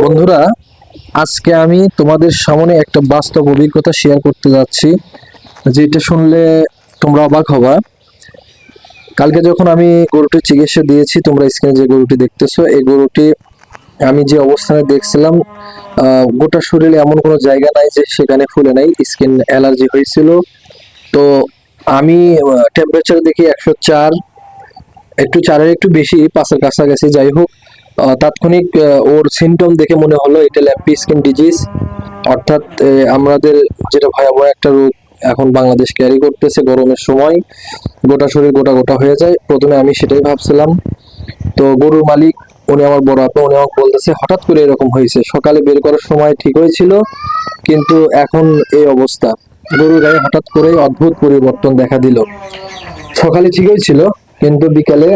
বন্ধুরা, আজকে আমি তোমাদের সামনে একটা বাস্তব অভিজ্ঞতা শেয়ার করতে যাচ্ছি। যেটা শুনলে তোমরা অবাক হবা। কালকে যখন আমি গরুটির চিকিৎসা দিয়েছি, তোমরা স্ক্রিনে যে গরুটি দেখতেছো, এই গরুটি আমি যে অবস্থানে দেখছিলাম গোটা শরীরে এমন কোনো জায়গা নাই যে সেখানে ফুলে নাই স্কিন অ্যালার্জি হয়েছিল। তো আমি টেম্পারেচার দেখি একশো চার, একটু চারের একটু বেশি, পাঁচের কাছাকাছি। যাই হোক তাৎক্ষণিক ওর সিমটম দেখে মনে হলো এটা ল্যাম্পি স্কিন ডিজিজ অর্থাৎ আমাদের যেটা ভয়াবহ একটা রোগ এখন বাংলাদেশ ক্যারি করতেছে গরমের সময়। গোটা শরীর গোটা গোটা হয়ে যায়। প্রথমে আমি সেটাই ভাবছিলাম। তো গরুর মালিক, উনি আমার বড় আপা, উনি আমাকে বলতেছে, হঠাৎ করে এরকম হয়েছে। সকালে বের করার সময় ঠিক হয়েছিল, কিন্তু এখন এই অবস্থা। গরুর গায়ে হঠাৎ করে অদ্ভুত পরিবর্তন দেখা দিল। সকালে ঠিকই ছিল, কিন্তু বিকালে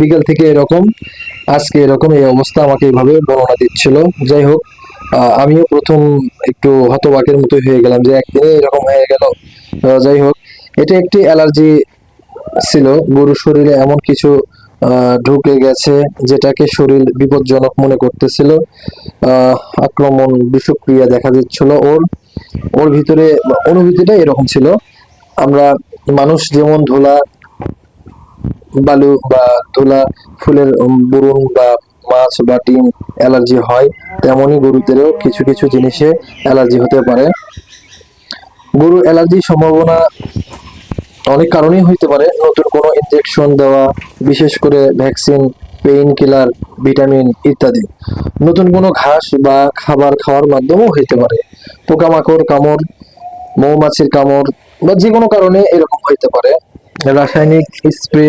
বিকাল থেকে এরকম। আজকে এরকম এই অবস্থা আমাকে এইভাবে বর্ণনা দিচ্ছিল। যাই হোক আমিও প্রথম একটু হতবাকের মতো হয়ে গেলাম যে একদিনে এরকম হয়ে গেল। যাই হোক, এটা একটি অ্যালার্জি ছিল। গরুর শরীরে এমন কিছু ঢুকে গেছে যেটাকে শরীর বিপজ্জনক মনে করতেছিল। আক্রমণ, বিষক্রিয়া দেখা দিচ্ছিল। ওর ওর ভিতরে অনুভূতিটা এরকম ছিল। আমরা মানুষ যেমন ধুলা বালু বা ধুলা ফুলের বুরুন বা মাছ বা ডিম অ্যালার্জি হয়, তেমনই গরুদেরও কিছু কিছু জিনিসে অ্যালার্জি হতে পারে। গরু অ্যালার্জির সম্ভাবনা অনেক কারণেই হইতে পারে। নতুন কোনো ইনজেকশন দেওয়া, বিশেষ করে ভ্যাকসিন পেইন কিলার ভিটামিন ইত্যাদি। নতুন কোনো ঘাস বা খাবার খাওয়ার মাধ্যমেও হইতে পারে। পোকামাকড়, কামড়, মৌমাছির কামড় বা যে কোনো কারণে এরকম হইতে পারে। রাসায়নিক স্প্রে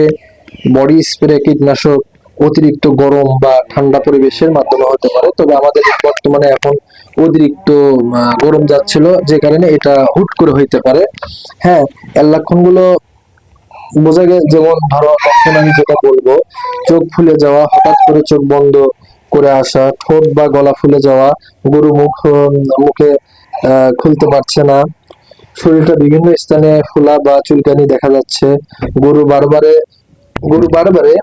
বডি স্প্রে কীটনাশক অতিরিক্ত গরম বা ঠান্ডা পরিবেশের মাধ্যমে হতে পারে। তবে আমাদের বর্তমানে এখন অতিরিক্ত গরম যাচ্ছিল যে কারণে এটা হুট করে হইতে পারে। হ্যাঁ এর লক্ষণগুলো বোঝা গে, যেমন ধরো, তখন আমি যেটা বলব, চোখ ফুলে যাওয়া, হঠাৎ করে চোখ বন্ধ করে আসা, ঠোঁট বা গলা ফুলে যাওয়া, গরু মুখ মুখে খুলতে পারছে না, শরীরটা বিভিন্ন স্থানে ফোলা বা চুলকানি দেখা যাচ্ছে, গরু বারবারে গরু বারবারে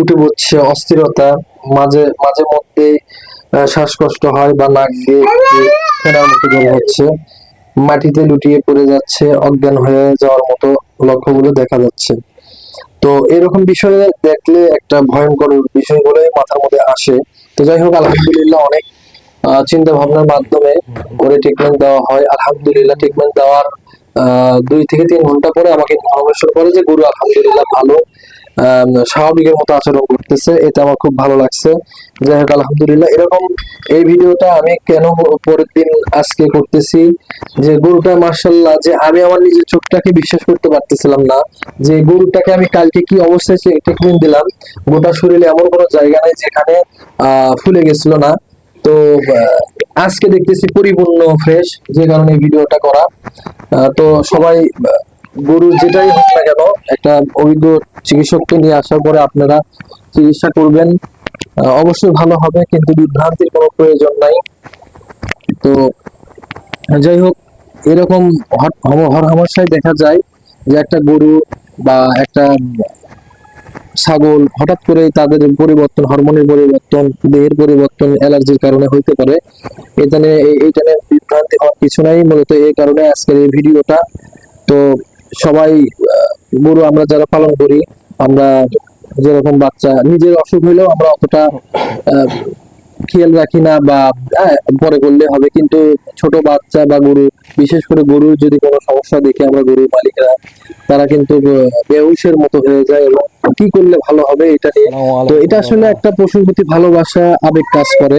উঠে পড়ছে অস্থিরতা, মাঝে মাঝে মধ্যে শ্বাসকষ্ট হয় বা নাক দিয়ে ফেরার মতো বের হচ্ছে। মাটিতে লুটিয়ে পড়ে যাচ্ছে, অজ্ঞান হয়ে যাওয়ার মতো লক্ষ্যগুলো দেখা যাচ্ছে। তো এরকম বিষয়ে দেখলে একটা ভয়ঙ্কর বিষয় বলে মাথার মধ্যে আসে। তো যাই হোক, আলহামদুলিল্লাহ অনেক চিন্তা ভাবনার মাধ্যমে করে ট্রিটমেন্ট দেওয়া হয়। আলহামদুলিল্লাহ ট্রিটমেন্ট দেওয়ার দুই থেকে তিন ঘণ্টা পরে আমাকে ইনফরমেশন করে যে, গুরু, আলহামদুলিল্লাহ ভালো। স্বাভাবিকের মতো আচরণ করতেছে। এটা আমার খুব ভালো লাগছে। যাই হোক, আলহামদুলিল্লাহ, এরকম এই ভিডিওটা আমি কেন পরের দিন আজকে করতেছি? যে, গরুটা মার্শাল্লাহ যে, আমি আমার নিজের চোখটাকে বিশ্বাস করতে পারতেছিলাম না যে, গরুটাকে আমি কালকে কি অবস্থায় ট্রিটমেন্ট দিলাম। গোটা শরীরে এমন কোনো জায়গা নাই যেখানে ফুলে গেছিল না। তো আজকে দেখতেছি পরিপূর্ণ ফ্রেশ যে কারণে ভিডিওটা করা। তো সবাই আহ, গরু যেটাই হোক না কেন একটা অভিজ্ঞ চিকিৎসককে নিয়ে আসার পরে আপনারা চিকিৎসা করবেন। অবশ্যই ভালো হবে কিন্তু বিভ্রান্তির কোনো প্রয়োজন নাই। তো যাই হোক এরকম হট- হম- হর দেখা যায় যে একটা গরু বা একটা ছাগল হঠাৎ করে তাদের পরিবর্তন হরমোনের পরিবর্তন, দেহের পরিবর্তন অ্যালার্জির কারণে হইতে পারে। এখানে এইখানে বিভ্রান্তি হওয়ার কিছু নাই। মূলত এই কারণে আজকের এই ভিডিওটা। তো সবাই গরু আমরা যারা পালন করি, আমরা যেরকম বাচ্চা, নিজের অসুখ হইলেও আমরা অতটা খেয়াল রাখি না বা পরে করলে হবে। কিন্তু ছোট বাচ্চা বা গরু বিশেষ করে গরুর যদি কোনো সমস্যা দেখে আমরা গরুর মালিকরা তারা কিন্তু বেহুশের মতো হয়ে যায় এবং কি করলে ভালো হবে এটা নিয়ে। তো এটা আসলে একটা পশুর প্রতি ভালোবাসা আবেগ কাজ করে।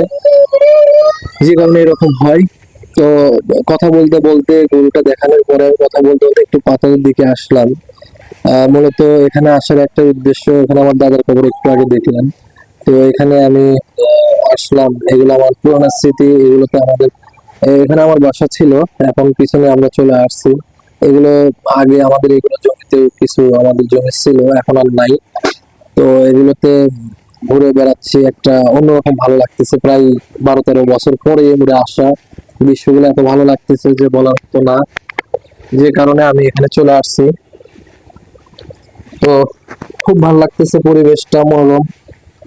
যে কারণে এরকম হয়। তো কথা বলতে বলতে গরুটা দেখানোর পরে কথা বলতে বলতে একটু পাথরের দিকে আসলাম। আহ, মূলত এখানে আসার একটা উদ্দেশ্য এখানে আমার দাদার খবর একটু আগে দেখলাম। তো এখানে আমি আসলাম। এগুলো আমার পুরোনো স্মৃতি এগুলোতে আমাদের এখানে আমার বাসা ছিল, এখন পিছনে আমরা চলে আসছি। এগুলো আগে আমাদের এগুলো জমিতে কিছু আমাদের জমি ছিল, এখন আর নাই। তো এগুলোতে ঘুরে বেড়াচ্ছি, একটা অন্যরকম ভালো লাগতেছে। প্রায় বারো তেরো বছর পরে ঘুরে আসা। দৃশ্যগুলো এত ভালো লাগতেছে যে বলার মতো না। যে কারণে আমি এখানে চলে আসছি। তো খুব ভালো লাগতেছে পরিবেশটা, মনোরম।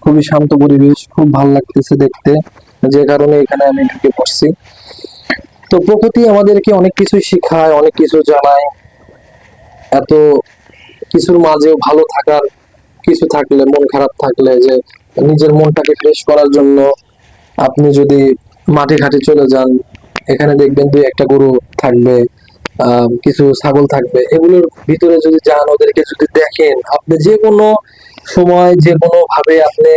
খুবই শান্ত পরিবেশ, খুব ভালো লাগতেছে দেখতে। যে কারণে এখানে আমি ঢুকে পড়ছি। তো প্রকৃতি আমাদেরকে অনেক কিছু শেখায়, অনেক কিছু জানায়। এত কিছুর মাঝেও ভালো থাকার কিছু থাকলে, মন খারাপ থাকলে যে নিজের মনটাকে ফ্রেশ করার জন্য আপনি যদি মাঠে ঘাটে চলে যান, এখানে দেখবেন দুই একটা গরু থাকবে কিছু ছাগল থাকবে। এগুলোর ভিতরে যদি যান, ওদেরকে যদি দেখেন, আপনি যে কোনো সময়, যে কোনো ভাবে আপনি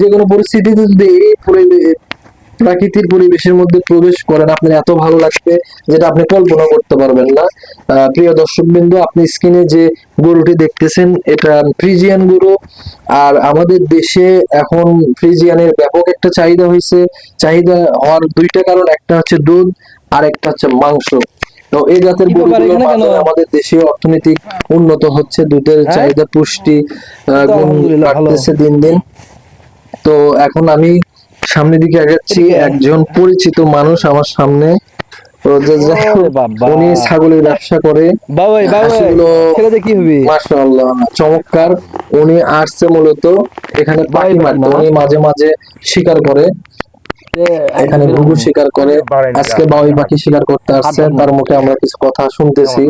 যে কোনো পরিস্থিতিতে যদি প্রাকৃতিক পরিবেশের মধ্যে প্রবেশ করেন আপনার এত ভালো লাগবে যেটা আপনি কল্পনা করতে পারবেন না। প্রিয় দর্শক বিন্দু আপনি স্ক্রিনে যে গরুটি দেখতেছেন এটা ফ্রিজিয়ান গরু। আর আমাদের দেশে এখন ফ্রিজিয়ানের ব্যাপক একটা চাহিদা হয়েছে। চাহিদা হওয়ার দুইটা কারণ একটা হচ্ছে দুধ আর একটা হচ্ছে মাংস। তো এই জাতের কি গরুগুলোর মাধ্যমে আমাদের দেশে অর্থনৈতিক উন্নত হচ্ছে দুধের হ্যাঁ? চাহিদা পুষ্টি আহ, গুণ বাড়তেছে দিন দিন। তো এখন আমি সামনের দিকে আগাচ্ছি একজন পরিচিত মানুষ আমার সামনে। উনি ছাগলের ব্যবসা করে। বাবাই বাবাই হাঁসগুলো- ছেলেতে কি হবে? মাশাআল্লাহ চমৎকার। উনি আসছে মূলত এখানে পাখি মারতে উনি মাঝে মাঝে শিকার করে। এখানে ঘুঘু শিকার করে। আজকে বাউই পাখি শিকার করতে আসছে তার মুখে আমরা কিছু কথা শুনতেছি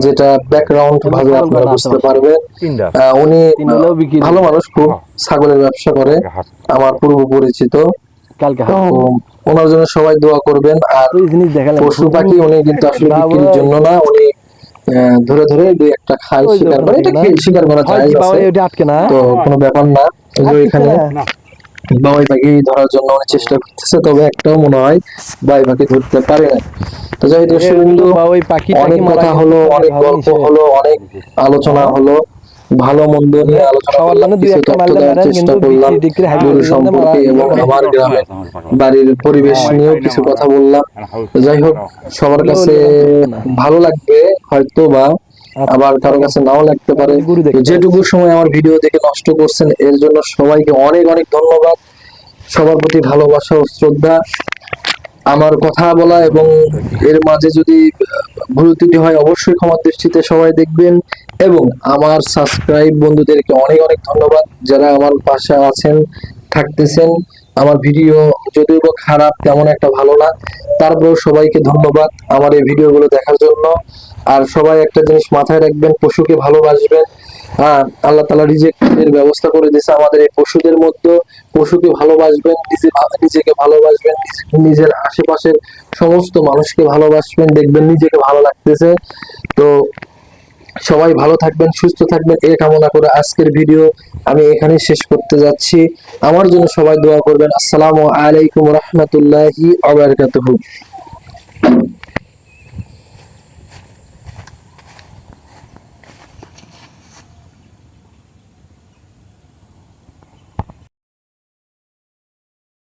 যেটা ব্যাকগ্রাউন্ড ভাবে আপনারা বুঝতে পারবেন। আহ, উনি ভালো মানুষ খুব ছাগলের ব্যবসা করে। আমার পূর্ব পরিচিত। কালকে ওনার জন্য সবাই দোয়া করবেন। আর ওই জিনিস দেখালাম পশু পাখি উনি কিন্তু আসলে বিক্রির জন্য না উনি ধরে ধরে দুই একটা খাই শিকার করে। এটা? কি শিকার করা যায় ওটা আটকে না? তো কোনো ব্যাপার না। যে এখানে? বাবাই পাখি ধরার জন্য অনেক চেষ্টা করতেছে তবে একটাও মনে হয় বাই পাখি ধরতে পারে না। তো যাই হোক দর্শক বিন্দু, বাবাই পাখি টাকি অনেক কথা হলো অনেক গল্প হলো অনেক আলোচনা হলো। ভালো মন্দ নিয়ে আলোচনা চেষ্টা করলাম গরু সম্পর্কে এবং আমার গ্রামের বাড়ির পরিবেশ নিয়েও কিছু কথা বললাম। যাই হোক সবার কাছে ভালো লাগবে হয়তো বা আবার কারও কাছে নাও লাগতে পারে। তো যেটুকু সময় আমার ভিডিও দেখে নষ্ট করছেন এর জন্য সবাইকে অনেক অনেক ধন্যবাদ। সবার প্রতি ভালোবাসা ও শ্রদ্ধা। আমার কথা বলা এবং এর মাঝে যদি ভুল ত্রুটি হয় অবশ্যই ক্ষমার দৃষ্টিতে সবাই দেখবেন। এবং আমার সাবস্ক্রাইব বন্ধুদেরকে অনেক অনেক ধন্যবাদ যারা আমার পাশে আছেন, থাকতেছেন। আমার ভিডিও যদিও বা খারাপ, তেমন একটা ভালো না। তারপরেও সবাইকে ধন্যবাদ আমার এই ভিডিওগুলো দেখার জন্য। আর সবাই একটা জিনিস মাথায় রাখবেন, পশুকে ভালোবাসবেন। হ্যাঁ আল্লাহ তালা রিজেক্টের ব্যবস্থা করে দিয়েছে আমাদের এই পশুদের মধ্যে পশুকে ভালোবাসবেন, নিজে নিজেকে ভালোবাসবেন নিজের আশেপাশের সমস্ত মানুষকে ভালোবাসবেন, দেখবেন নিজেকে ভালো লাগতেছে। তো সবাই ভালো থাকবেন, সুস্থ থাকবেন। এ কামনা করে আজকের ভিডিও আমি এখানে শেষ করতে যাচ্ছি। আমার জন্য সবাই দোয়া করবেন। আসসালামু আলাইকুম রহমতুল্লাহি আবরকাতুহু